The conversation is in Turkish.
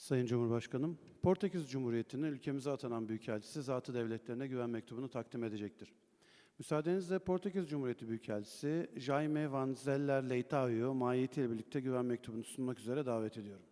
Sayın Cumhurbaşkanım, Portekiz Cumhuriyeti'nin ülkemize atanan Büyükelçisi zatı devletlerine güven mektubunu takdim edecektir. Müsaadenizle Portekiz Cumhuriyeti Büyükelçisi Jaime Van Zeller Leitao'yu mahiyetiyle birlikte güven mektubunu sunmak üzere davet ediyorum.